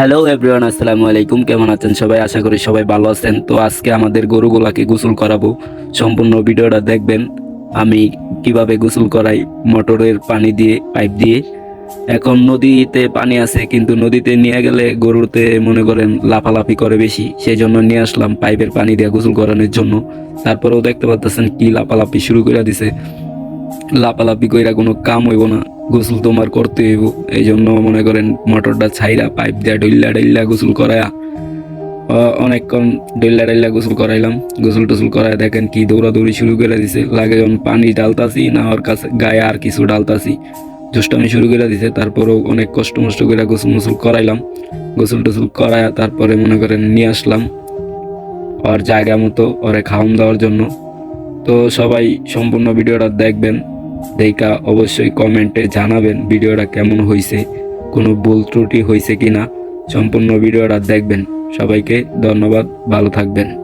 Hello everyone আসসালামু আলাইকুম। কেমন আছেন সবাই? আশা করি সবাই ভালো আছেন। তো আজকে আমাদের গরুগুলাকে গোসল করাবো। সম্পূর্ণ ভিডিওটা দেখবেন। আমি কীভাবে গোসল করাই, মোটরের পানি দিয়ে, পাইপ দিয়ে। এখন নদীতে পানি আছে, কিন্তু নদীতে নিয়ে গেলে গরুতে মনে করেন লাফালাফি করে বেশি। সেই জন্য নিয়ে আসলাম পাইপের পানি দিয়ে গোসল করানোর জন্য। তারপরেও দেখতে পাচ্ছেন কি লাফালাফি শুরু করে দিছে। লাপালাপি কইরা কোনো কাম হইব না। গোসল তোমার করতে হইব। এই জন্য মনে করেন মোটরটা ছাইরা পাইপ দিয়া ডইল্লা ডইল্লা গোসল করায়া অনেকক্ষণ ডইল্লা ডইল্লা গোসল করাইলাম। গোসল টোসল করায় দেখেন কি দৌড়াদৌড়ি শুরু করে দিছে। লাগে যখন পানি ডালতাছি না ওর কাছে গায়ে আর কিছু ডালতাছি দুষ্টামি শুরু করে দিছে, তারপরেও অনেক কষ্ট মষ্ট করে গোসল মোসল করাইলাম। গোসল টোসল করায় তারপরে মনে করেন নিয়ে আসলাম ওর জায়গা মতো ওরে খাওয়ান দেওয়ার জন্য। তো সবাই সম্পূর্ণ ভিডিওটা দেখবেন। দেখা অবশ্যই কমেন্টে জানাবেন ভিডিওটা কেমন হয়েছে, কোনো ভুল ত্রুটি হয়েছে কিনা, সম্পূর্ণ ভিডিওটা দেখবেন। সবাইকে ধন্যবাদ, ভালো থাকবেন।